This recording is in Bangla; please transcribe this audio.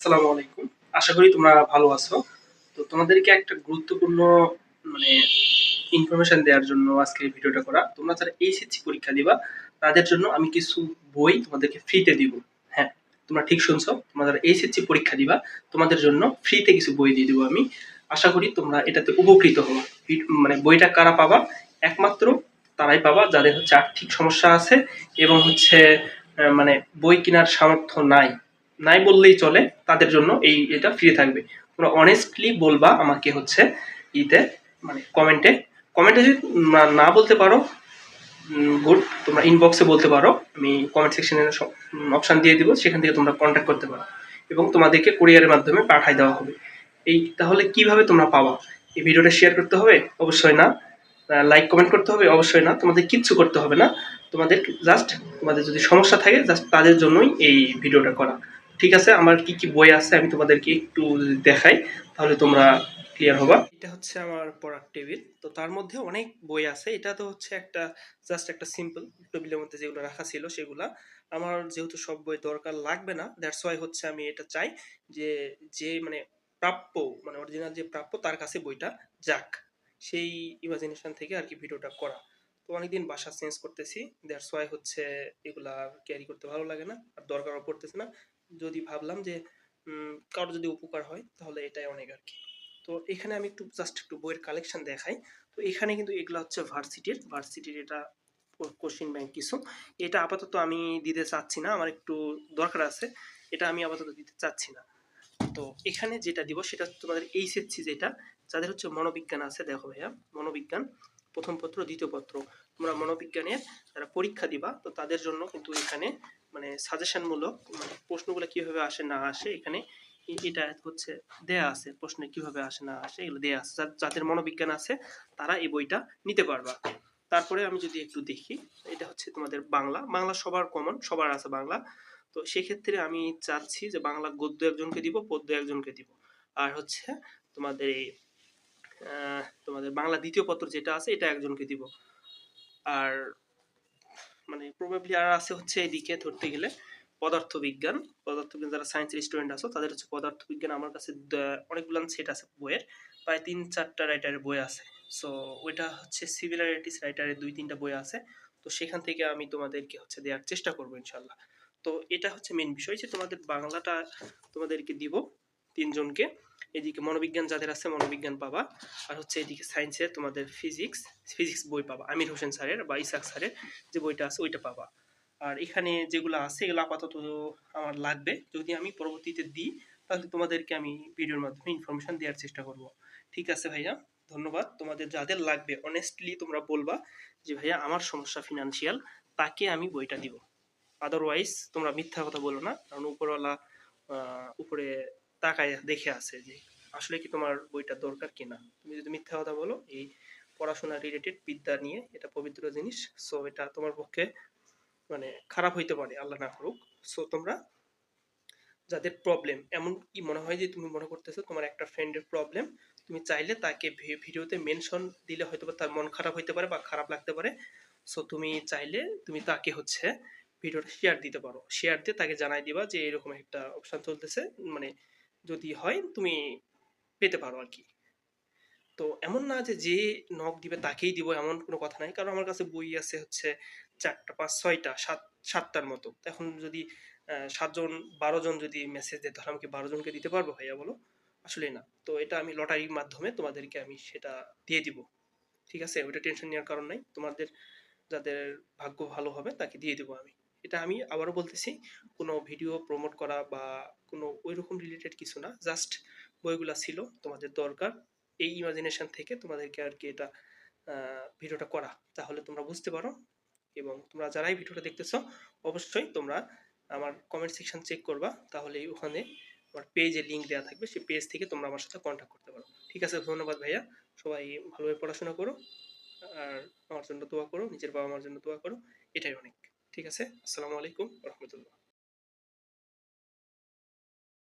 আসসালামু আলাইকুম। আশা করি তোমরা ভালো আছো। তো তোমাদেরকে একটা গুরুত্বপূর্ণ মানে ইনফরমেশন দেওয়ার জন্য আজকে ভিডিওটা করা। তোমরা যারা এইচএসসি পরীক্ষা দিবা, তাদের জন্য আমি কিছু বই তোমাদেরকে ফ্রিতে দিব। হ্যাঁ তোমরা ঠিক শুনছো? তোমরা যারা এইচএসসি পরীক্ষা দিবা, তোমাদের জন্য ফ্রিতে কিছু বই দিয়ে দিব আমি। আশা করি তোমরা এটাতে উপকৃত হব মানে বইটা কারা পাবা? একমাত্র তারাই পাবা, যাদের হচ্ছে আর্থিক সমস্যা আছে এবং হচ্ছে মানে বই কেনার সামর্থ্য নাই। নাই বললেই চলে, তাদের জন্য এই এটা ফ্রি থাকবে। তোমরা অনেস্টলি বলবা আমাকে হচ্ছে ইতে মানে কমেন্টে কমেন্টে যদি না- বলতে পারো গুড তোমরা ইনবক্সে বলতে পারো, আমি কমেন্ট সেকশনে অপশান দিয়ে দিব, সেখান থেকে তোমরা কন্ট্যাক্ট করতে পারো। এবং তোমাদেরকে কুরিয়ারের মাধ্যমে পাঠাই দেওয়া হবে। এই, তাহলে কীভাবে তোমরা পাবা? এই ভিডিওটা শেয়ার করতে হবে? অবশ্যই না। লাইক কমেন্ট করতে হবে? অবশ্যই না। তোমাদের কিচ্ছু করতে হবে না। তোমাদের জাস্ট তোমাদের যদি সমস্যা থাকে জাস্ট তাদের জন্যই এই ভিডিওটা করা। ঠিক আছে, আমার কি কি বই আছে আমি তোমাদেরকে একটু দেখাই, তাহলে তোমরা ক্লিয়ার হবা। এটা হচ্ছে আমার পড়ার টেবিল, তো তার মধ্যে অনেক বই আছে, এটা তো হচ্ছে একটা জাস্ট একটা সিম্পল টেবিলের মধ্যে যেগুলো রাখা ছিল সেগুলা। আমার যেহেতু সব বই দরকার লাগবে না দ্যাটস ওয়াই হচ্ছে আমি এটা চাই যে যে মানে প্রাপ্য মানে অরিজিনাল যে প্রাপ্য, তার কাছে বইটা যাক, সেই ইমাজিনেশন থেকে আর কি ভিডিওটা করা। তো অনেকদিন বাসা চেঞ্জ করতেছি দ্যাটস ওয়াই হচ্ছে এগুলা ক্যারি করতে ভালো লাগে না, আর দরকারও পড়তেছে না। যদি ভাবলাম যে কারোর যদি উপকার হয়, তাহলে এটাই অনেক আর কি তো এখানে আমি একটু জাস্ট একটু বইয়ের কালেকশন দেখাই। তো এখানে কিন্তু এগুলো হচ্ছে ভার্সিটির ভার্সিটির এটা কোশ্চিন ব্যাংক কিছু। এটা আপাতত আমি দিতে চাচ্ছি না, আমার একটু দরকার আছে। এটা আমি আপাতত দিতে চাচ্ছি না। তো এখানে যেটা দিব, সেটা হচ্ছে তোমাদের এইচএসসি যেটা, যাদের হচ্ছে মনোবিজ্ঞান আছে, দেখো ভাইয়া, মনোবিজ্ঞান। প্রথম পত্র, দ্বিতীয় পত্র। তোমরা মনোবিজ্ঞানের যারা পরীক্ষা দিবা, তো তাদের জন্য কিন্তু এখানে মানে সাজেশনমূলক মানে প্রশ্নগুলো কীভাবে আসে, না আসে, এখানে এটা হচ্ছে দেয়া আছে, প্রশ্নে কীভাবে আসে, না আসে, এগুলো দেয়া আছে। যাদের মনোবিজ্ঞান আছে, তারা এই বইটা নিতে পারবা। তারপরে আমি যদি একটু দেখি, এটা হচ্ছে তোমাদের বাংলা। বাংলা সবার কমন সবার আছে বাংলা। তো সেক্ষেত্রে আমি চাচ্ছি যে বাংলা গদ্য একজনকে দিব, পদ্য একজনকে দিব। আর হচ্ছে তোমাদের এই তোমাদের বাংলা দ্বিতীয় পত্র যেটা আছে, এটা একজনকে দিব। আর মানে প্রবাবলি আর আছে হচ্ছে এদিকে ধরতে গেলে পদার্থবিজ্ঞান। পদার্থবিজ্ঞান যারা সায়েন্সের স্টুডেন্ট আছো, তাদের হচ্ছে পদার্থবিজ্ঞান আমার কাছে অনেকগুলো সেট আছে বইয়ের। প্রায় তিন চারটা রাইটারের বই আছে। সো ওইটা হচ্ছে সিমিলারিটিস রাইটারের দুই তিনটা বই আছে। তো সেখান থেকে আমি তোমাদেরকে হচ্ছে দেওয়ার চেষ্টা করব ইনশাল্লাহ তো এটা হচ্ছে মেন বিষয় যে তোমাদের বাংলাটা তোমাদেরকে দিব তিনজনকে। এদিকে মনোবিজ্ঞান যাদের আছে, মনোবিজ্ঞান পাবা। আর হচ্ছে এদিকে সায়েন্সের তোমাদের ফিজিক্স ফিজিক্স বই পাবা। আমির হোসেন স্যারের বা ইসাক স্যারের যে বইটা আছে, ওইটা পাবা। আর এখানে যেগুলো আছে, এগুলো আপাতত আমার লাগবে। যদি আমি পরবর্তীতে দিই, তাহলে তোমাদেরকে আমি ভিডিওর মাধ্যমে ইনফরমেশন দেওয়ার চেষ্টা করব। ঠিক আছে ভাইয়া? ধন্যবাদ। তোমাদের যাদের লাগবে অনেস্টলি তোমরা বলবা যে, ভাইয়া, আমার সমস্যা ফিনান্সিয়াল তাকে আমি বইটা দিব। আদারওয়াইজ তোমরা মিথ্যা কথা বলো না। কারণ উপরওয়ালা উপরে তাকায় দেখে আছে যে, আসলে কি তোমার বইটা দরকার কিনা? তুমি যদি মিথ্যা কথা বলো, এই পড়াশোনা রিলেটেড বিদ্যা নিয়ে এটা পবিত্র জিনিস সো এটা তোমার পক্ষে মানে খারাপ হইতে পারে, আল্লাহ না করুক। সো তোমরা যাদের প্রবলেম এমন কি মনে হয় যে তুমি মনে করতেছো তোমার একটা ফ্রেন্ডের প্রবলেম তুমি চাইলে তাকে ভিডিওতে মেনশন দিলে হয়তো তার মন খারাপ হইতে পারে বা খারাপ লাগতে পারে। সো তুমি চাইলে তুমি তাকে হচ্ছে ভিডিওটা শেয়ার দিতে পারো। শেয়ার দিয়ে তাকে জানাই দিবা যে এরকম একটা অপশন চলতেছে মানে যদি হয়, তুমি পেতে পারো আর কি। তো এমন না যে যে নক দিবে তাকেই দিব এমন কোনো কথা নাই। কারণ আমার কাছে বই আছে হচ্ছে চারটা, পাঁচ, ছয়টা, সাত, সাতটার মতো। এখন যদি সাতজন বারো জন যদি মেসেজ দেয়, তাহলে আমি কি বারো জনকে দিতে পারব ভাইয়া, বলো? আসলে না। তো এটা আমি লটারির মাধ্যমে তোমাদেরকে আমি সেটা দিয়ে দিব। ঠিক আছে? ওইটা টেনশন নেওয়ার কারণ নাই। তোমাদের যাদের ভাগ্য ভালো হবে, তাকে দিয়ে দেবো আমি। এটা আমি আবারও বলতেছি, কোনো ভিডিও প্রমোট করা বা কোনো ওইরকম রিলেটেড কিছু না জাস্ট বইগুলা ছিল তোমাদের দরকার। এই ইমাজিনেশন থেকে তোমাদেরকে আর কি এটা ভিডিওটা করা। তাহলে তোমরা বুঝতে পারো এবং তোমরা যারাই ভিডিওটা দেখতেছো, অবশ্যই তোমরা আমার কমেন্ট সেকশন চেক করবা। তাহলে ওখানে আমার পেজে লিঙ্ক দেওয়া থাকবে। সেই পেজ থেকে তোমরা আমার সাথে কন্ট্যাক্ট করতে পারো। ঠিক আছে, ধন্যবাদ ভাইয়া। সবাই ভালোভাবে পড়াশোনা করো আর আমার জন্য দোয়া করো, নিজের বাবা মার জন্য দোয়া করো। এটাই অনেক। ঠিক আছে? আসসালামু আলাইকুম রহমতুল্লাহ।